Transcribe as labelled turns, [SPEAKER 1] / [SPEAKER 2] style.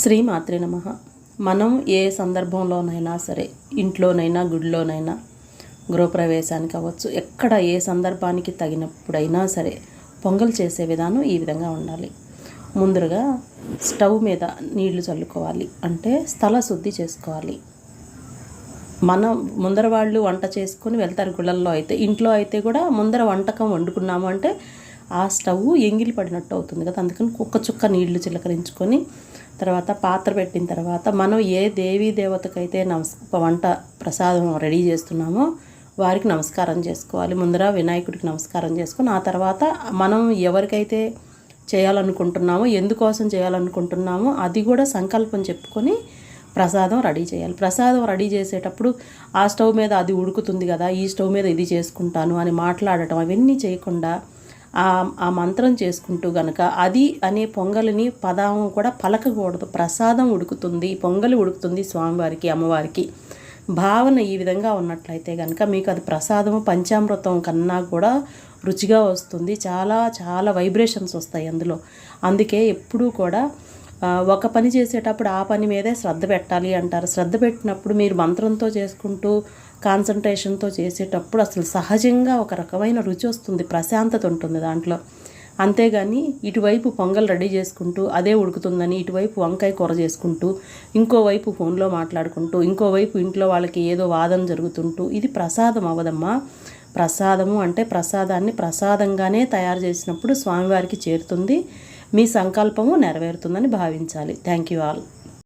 [SPEAKER 1] శ్రీమాత్రే నమ. మనం ఏ సందర్భంలోనైనా సరే ఇంట్లోనైనా గుడిలోనైనా గృహప్రవేశానికి అవ్వచ్చు ఎక్కడ ఏ సందర్భానికి తగినప్పుడైనా సరే పొంగల్ చేసే విధానం ఈ విధంగా ఉండాలి. ముందుగా స్టవ్ మీద నీళ్ళు చల్లుకోవాలి. అంటే స్థల శుద్ధి చేసుకోవాలి. మనం ముందర వాళ్ళు వంట చేసుకొని వెళ్తారు గుళ్ళల్లో అయితే ఇంట్లో అయితే కూడా ముందర వంటకం వండుకున్నాము అంటే ఆ స్టవ్ ఎంగిలి పడినట్టు అవుతుంది కదా. అందుకని కుక్క చుక్క నీళ్ళు చిలకరించుకొని తర్వాత పాత్ర పెట్టిన తర్వాత మనం ఏ దేవీ దేవతకైతే నమస్ వంట ప్రసాదం రెడీ చేస్తున్నామో వారికి నమస్కారం చేసుకోవాలి. ముందర వినాయకుడికి నమస్కారం చేసుకుని ఆ తర్వాత మనం ఎవరికైతే చేయాలనుకుంటున్నామో ఎందుకోసం చేయాలనుకుంటున్నామో అది కూడా సంకల్పం చెప్పుకొని ప్రసాదం రెడీ చేయాలి. ప్రసాదం రెడీ చేసేటప్పుడు ఆ స్టవ్ మీద అది ఉడుకుతుంది కదా ఈ స్టవ్ మీద ఇది చేసుకుంటాను అని మాట్లాడటం అవన్నీ చేయకుండా ఆ మంత్రం చేసుకుంటూ గనక అది అనే పొంగలిని పదాము కూడా పలకకూడదు. ప్రసాదం ఉడుకుతుంది పొంగలి ఉడుకుతుంది స్వామివారికి అమ్మవారికి. భావన ఈ విధంగా ఉన్నట్లయితే కనుక మీకు అది ప్రసాదము పంచామృతం కన్నా కూడా రుచిగా వస్తుంది. చాలా చాలా వైబ్రేషన్స్ వస్తాయి అందులో. అందుకే ఎప్పుడూ కూడా ఒక పని చేసేటప్పుడు ఆ పని మీదే శ్రద్ధ పెట్టాలి అంటారు. శ్రద్ధ పెట్టినప్పుడు మీరు మంత్రంతో చేసుకుంటూ కాన్సన్ట్రేషన్తో చేసేటప్పుడు అసలు సహజంగా ఒక రకమైన రుచి వస్తుంది ప్రశాంతత ఉంటుంది దాంట్లో. అంతేగాని ఇటువైపు పొంగల్ రెడీ చేసుకుంటూ అదే ఉడుకుతుందని ఇటువైపు వంకాయ కూర చేసుకుంటూ ఇంకోవైపు ఫోన్లో మాట్లాడుకుంటూ ఇంకోవైపు ఇంట్లో వాళ్ళకి ఏదో వాదన జరుగుతుంటూ ఇది ప్రసాదం అవ్వదమ్మా. ప్రసాదము అంటే ప్రసాదాన్ని ప్రసాదంగానే తయారు చేసినప్పుడు స్వామివారికి చేరుతుంది. మీ సంకల్పము నెరవేరుతుందని భావించాలి. Thank you all